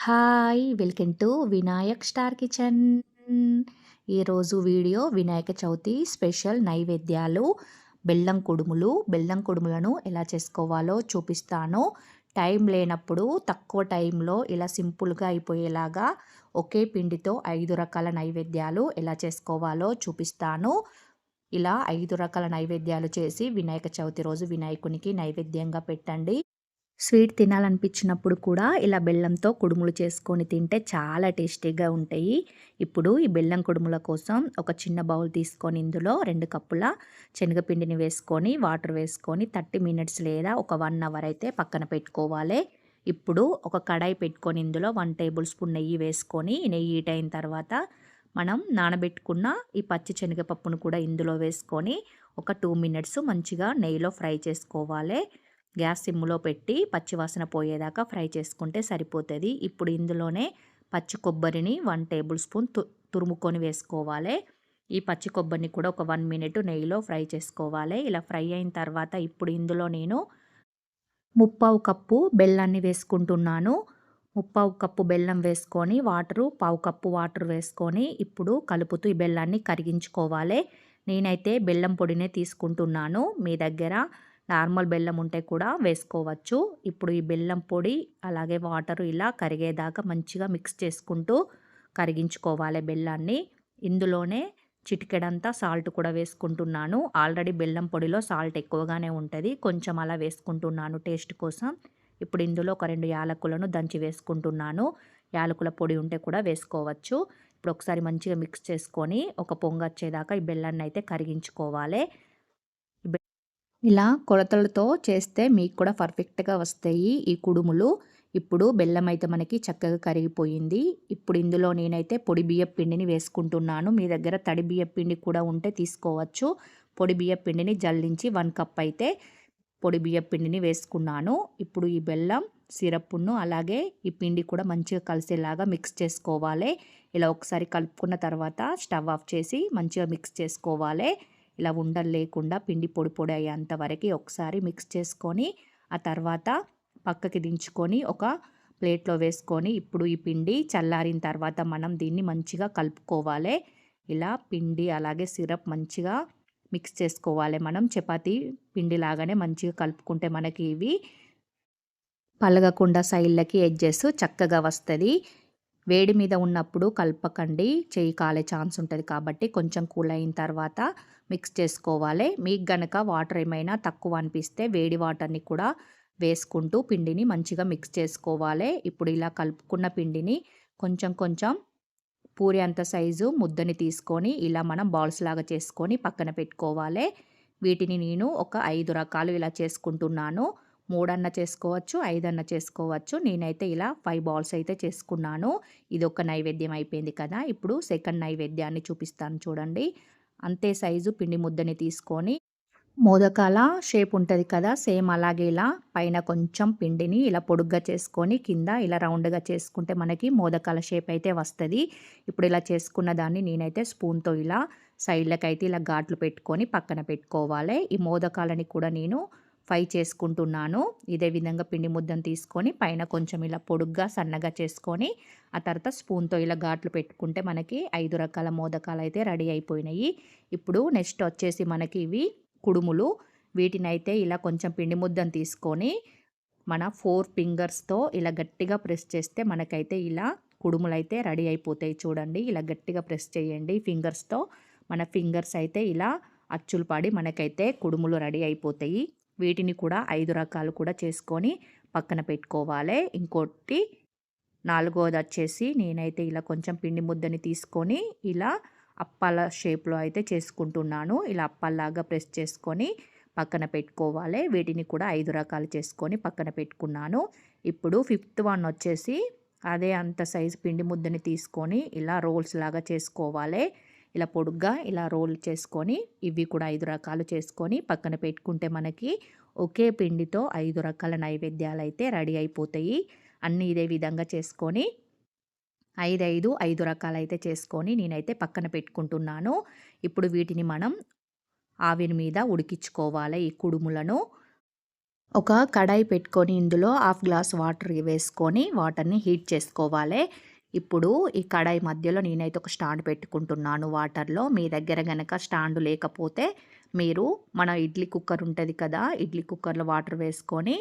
Hi! Welcome to Vinayak star kitchen. ఈరోజు video Vinayaka Chavithi special నైవేద్యాలు, బెల్లం కుడుములు. బెల్లం కుడుములను ఎలా చేసుకోవాలో చూపిస్తాను. టైం లేనప్పుడు తక్కువ టైంలో ఇలా సింపుల్‌గా అయిపోయేలాగా ఒకే పిండితో ఐదు రకాల నైవేద్యాలు ఎలా చేసుకోవాలో చూపిస్తాను. ఇలా ఐదు రకాల నైవేద్యాలు చేసి వినాయక చవితి రోజు వినాయకునికి నైవేద్యంగా పెట్టండి. స్వీట్ తినాలనిపించినప్పుడు కూడా ఇలా బెల్లంతో కుడుములు చేసుకొని తింటే చాలా టేస్టీగా ఉంటాయి. ఇప్పుడు ఈ బెల్లం కుడుముల కోసం ఒక చిన్న బౌల్ తీసుకొని ఇందులో రెండు కప్పుల శనగపిండిని వేసుకొని, వాటర్ వేసుకొని 30 మినిట్స్ లేదా ఒక వన్ అవర్ అయితే పక్కన పెట్టుకోవాలి. ఇప్పుడు ఒక కడాయి పెట్టుకొని ఇందులో వన్ టేబుల్ స్పూన్ నెయ్యి వేసుకొని, నెయ్యి హీట్ అయిన తర్వాత మనం నానబెట్టుకున్న ఈ పచ్చి శనగపప్పును కూడా ఇందులో వేసుకొని ఒక టూ మినిట్స్ మంచిగా నెయ్యిలో ఫ్రై చేసుకోవాలి. గ్యాస్ సిమ్లో పెట్టి పచ్చివాసన పోయేదాకా ఫ్రై చేసుకుంటే సరిపోతుంది. ఇప్పుడు ఇందులోనే పచ్చి కొబ్బరిని వన్ టేబుల్ స్పూన్ తు తురుముకొని వేసుకోవాలి. ఈ పచ్చి కొబ్బరిని కూడా ఒక వన్ మినిట్ నెయ్యిలో ఫ్రై చేసుకోవాలి. ఇలా ఫ్రై అయిన తర్వాత ఇప్పుడు ఇందులో నేను ముప్పావు కప్పు బెల్లాన్ని వేసుకుంటున్నాను. ముప్పావు కప్పు బెల్లం వేసుకొని వాటరు పావు కప్పు వాటర్ వేసుకొని ఇప్పుడు కలుపుతూ ఈ బెల్లాన్ని కరిగించుకోవాలి. నేనైతే బెల్లం పొడినే తీసుకుంటున్నాను. మీ దగ్గర నార్మల్ బెల్లం ఉంటే కూడా వేసుకోవచ్చు. ఇప్పుడు ఈ బెల్లం పొడి అలాగే వాటర్ ఇలా కరిగేదాకా మంచిగా మిక్స్ చేసుకుంటూ కరిగించుకోవాలి బెల్లాన్ని. ఇందులోనే చిటికెడంతా సాల్ట్ కూడా వేసుకుంటున్నాను. ఆల్రెడీ బెల్లం పొడిలో సాల్ట్ ఎక్కువగానే ఉంటుంది. కొంచెం అలా వేసుకుంటున్నాను టేస్ట్ కోసం. ఇప్పుడు ఇందులో ఒక రెండు యాలకులను దంచి వేసుకుంటున్నాను. యాలకుల పొడి ఉంటే కూడా వేసుకోవచ్చు. ఇప్పుడు ఒకసారి మంచిగా మిక్స్ చేసుకొని ఒక పొంగొచ్చేదాకా ఈ బెల్లాన్ని అయితే కరిగించుకోవాలి. ఇలా కొలతలతో చేస్తే మీకు కూడా పర్ఫెక్ట్గా వస్తాయి ఈ కుడుములు. ఇప్పుడు బెల్లం అయితే మనకి చక్కగా కరిగిపోయింది. ఇప్పుడు ఇందులో నేనైతే పొడి బియ్యం పిండిని వేసుకుంటున్నాను. మీ దగ్గర తడి బియ్యం పిండి కూడా ఉంటే తీసుకోవచ్చు. పొడి బియ్యం పిండిని జల్లించి వన్ కప్ అయితే పొడి బియ్యం పిండిని వేసుకున్నాను. ఇప్పుడు ఈ బెల్లం సిరప్ను అలాగే ఈ పిండి కూడా మంచిగా కలిసేలాగా మిక్స్ చేసుకోవాలి. ఇలా ఒకసారి కలుపుకున్న తర్వాత స్టవ్ ఆఫ్ చేసి మంచిగా మిక్స్ చేసుకోవాలి. ఇలా ఉండలు లేకుండా పిండి పొడి పొడి అయ్యేంత వరకు ఒకసారి మిక్స్ చేసుకొని ఆ తర్వాత పక్కకి దించుకొని ఒక ప్లేట్లో వేసుకొని ఇప్పుడు ఈ పిండి చల్లారిన తర్వాత మనం దీన్ని మంచిగా కలుపుకోవాలి. ఇలా పిండి అలాగే సిరప్ మంచిగా మిక్స్ చేసుకోవాలి మనం. చపాతీ పిండి లాగానే మంచిగా కలుపుకుంటే మనకి ఇవి పలగకుండా సైడ్లకి ఎడ్జెస్ చక్కగా వస్తుంది. వేడి మీద ఉన్నప్పుడు కలపకండి. చేయి కాలే ఛాన్స్ ఉంటుంది కాబట్టి కొంచెం కూల్ అయిన తర్వాత మిక్స్ చేసుకోవాలి. మీకు గనక వాటర్ ఏమైనా తక్కువ అనిపిస్తే వేడి వాటర్ని కూడా వేసుకుంటూ పిండిని మంచిగా మిక్స్ చేసుకోవాలి. ఇప్పుడు ఇలా కలుపుకున్న పిండిని కొంచెం కొంచెం పూరి అంత సైజు ముద్దని తీసుకొని ఇలా మనం బాల్స్ లాగా చేసుకొని పక్కన పెట్టుకోవాలి. వీటిని నేను ఒక ఐదు రకాలు ఇలా చేసుకుంటున్నాను. మూడన్న చేసుకోవచ్చు ఐదన్న చేసుకోవచ్చు. నేనైతే ఇలా ఫైవ్ బాల్స్ అయితే చేసుకున్నాను. ఇది ఒక నైవేద్యం అయిపోయింది కదా. ఇప్పుడు సెకండ్ నైవేద్యాన్ని చూపిస్తాను చూడండి. అంతే సైజు పిండి ముద్దని తీసుకొని మోదకాల షేప్ ఉంటుంది కదా సేమ్ అలాగే ఇలా పైన కొంచెం పిండిని ఇలా పొడుగ్గా చేసుకొని కింద ఇలా రౌండ్గా చేసుకుంటే మనకి మోదకాల షేప్ అయితే వస్తుంది. ఇప్పుడు ఇలా చేసుకున్న దాన్ని నేనైతే స్పూన్తో ఇలా సైడ్లకైతే అయితే ఇలా ఘాట్లు పెట్టుకొని పక్కన పెట్టుకోవాలి. ఈ మోదకాలని కూడా నేను ఫ్రై చేసుకుంటున్నాను. ఇదే విధంగా పిండి ముద్దను తీసుకొని పైన కొంచెం ఇలా పొడుగ్గా సన్నగా చేసుకొని ఆ తర్వాత స్పూన్తో ఇలా ఘాట్లు పెట్టుకుంటే మనకి ఐదు రకాల మోదకాలు అయితే రెడీ అయిపోయినాయి. ఇప్పుడు నెక్స్ట్ వచ్చేసి మనకి ఇవి కుడుములు. వీటిని అయితే ఇలా కొంచెం పిండి ముద్దను తీసుకొని మన ఫోర్ ఫింగర్స్తో ఇలా గట్టిగా ప్రెస్ చేస్తే మనకైతే ఇలా కుడుములు అయితే రెడీ అయిపోతాయి చూడండి. ఇలా గట్టిగా ప్రెస్ చేయండి ఫింగర్స్తో. మన ఫింగర్స్ అయితే ఇలా అచ్చులు పాడి మనకైతే కుడుములు రెడీ అయిపోతాయి. వీటిని కూడా ఐదు రకాలు కూడా చేసుకొని పక్కన పెట్టుకోవాలి. ఇంకోటి నాలుగోది వచ్చేసి నేనైతే ఇలా కొంచెం పిండి ముద్దని తీసుకొని ఇలా అప్పాల షేప్లో అయితే చేసుకుంటున్నాను. ఇలా అప్పాల్లాగా ప్రెస్ చేసుకొని పక్కన పెట్టుకోవాలి. వీటిని కూడా ఐదు రకాలు చేసుకొని పక్కన పెట్టుకున్నాను. ఇప్పుడు ఫిఫ్త్ వన్ వచ్చేసి అదే అంత సైజు పిండి ముద్దని తీసుకొని ఇలా రోల్స్ లాగా చేసుకోవాలి. ఇలా పొడుగ్గా ఇలా రోల్ చేసుకొని ఇవి కూడా ఐదు రకాలు చేసుకొని పక్కన పెట్టుకుంటే మనకి ఒకే పిండితో ఐదు రకాల నైవేద్యాలు అయితే రెడీ అయిపోతాయి. అన్నీ ఇదే విధంగా చేసుకొని ఐదు ఐదు ఐదు రకాలైతే చేసుకొని నేనైతే పక్కన పెట్టుకుంటున్నాను. ఇప్పుడు వీటిని మనం ఆవిరి మీద ఉడికించుకోవాలి ఈ కుడుములను. ఒక కడాయి పెట్టుకొని ఇందులో హాఫ్ గ్లాస్ వాటర్ వేసుకొని వాటర్ని హీట్ చేసుకోవాలి. ఇప్పుడు ఈ కడాయి మధ్యలో నేనైతే ఒక స్టాండ్ పెట్టుకుంటున్నాను వాటర్లో. మీ దగ్గర గనక స్టాండ్ లేకపోతే మీరు మన ఇడ్లీ కుక్కర్ ఉంటుంది కదా ఇడ్లీ కుక్కర్లో వాటర్ వేసుకొని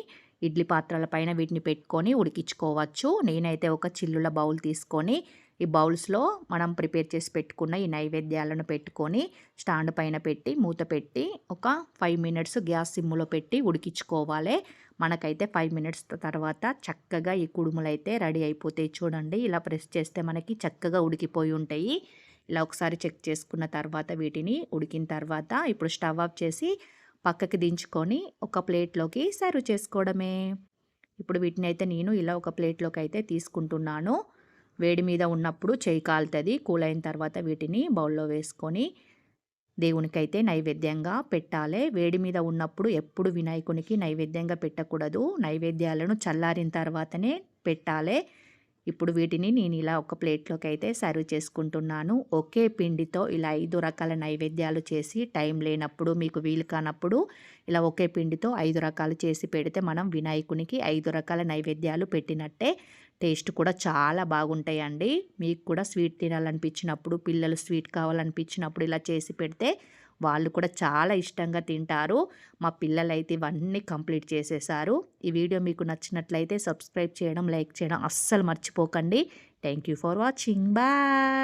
ఇడ్లీ పాత్రల పైన వీటిని పెట్టుకొని ఉడికించుకోవచ్చు. నేనైతే ఒక చిల్లుల బౌల్ తీసుకొని ఈ బౌల్స్లో మనం ప్రిపేర్ చేసి పెట్టుకున్న ఈ నైవేద్యాలను పెట్టుకొని స్టాండ్ పైన పెట్టి మూత పెట్టి ఒక ఫైవ్ మినిట్స్ గ్యాస్ సిమ్ములో పెట్టి ఉడికించుకోవాలి. మనకైతే ఫైవ్ మినిట్స్ తర్వాత చక్కగా ఈ కుడుములు అయితే రెడీ అయిపోతాయి చూడండి. ఇలా ప్రెస్ చేస్తే మనకి చక్కగా ఉడికిపోయి ఉంటాయి. ఇలా ఒకసారి చెక్ చేసుకున్న తర్వాత వీటిని ఉడికిన తర్వాత ఇప్పుడు స్టవ్ ఆఫ్ చేసి పక్కకి దించుకొని ఒక ప్లేట్లోకి సర్వ్ చేసుకోవడమే. ఇప్పుడు వీటిని అయితే నేను ఇలా ఒక ప్లేట్లోకి అయితే తీసుకుంటున్నాను. వేడి మీద ఉన్నప్పుడు చేయి కాలుతుంది కూల్ అయిన తర్వాత వీటిని బౌల్లో వేసుకొని దేవునికైతే నైవేద్యంగా పెట్టాలి. వేడి మీద ఉన్నప్పుడు ఎప్పుడు వినాయకునికి నైవేద్యంగా పెట్టకూడదు. నైవేద్యాలను చల్లారిన తర్వాతనే పెట్టాలి. ఇప్పుడు వీటిని నేను ఇలా ఒక ప్లేట్లోకి అయితే సర్వ్ చేసుకుంటున్నాను. ఒకే పిండితో ఇలా ఐదు రకాల నైవేద్యాలు చేసి టైం లేనప్పుడు మీకు వీలు కానప్పుడు ఇలా ఒకే పిండితో ఐదు రకాలు చేసి పెడితే మనం వినాయకునికి ఐదు రకాల నైవేద్యాలు పెట్టినట్టే టేస్ట్ కూడా చాలా బాగుంటాయండి. మీకు కూడా స్వీట్ తినాలనిపించినప్పుడు పిల్లలు స్వీట్ కావాలనిపించినప్పుడు ఇలా చేసి పెడితే వాళ్ళు కూడా చాలా ఇష్టంగా తింటారు. మా పిల్లలైతే ఇవన్నీ కంప్లీట్ చేసేసారు. ఈ వీడియో మీకు నచ్చినట్లయితే సబ్స్క్రైబ్ చేయడం లైక్ చేయడం అస్సలు మర్చిపోకండి. Thank you for watching. Bye!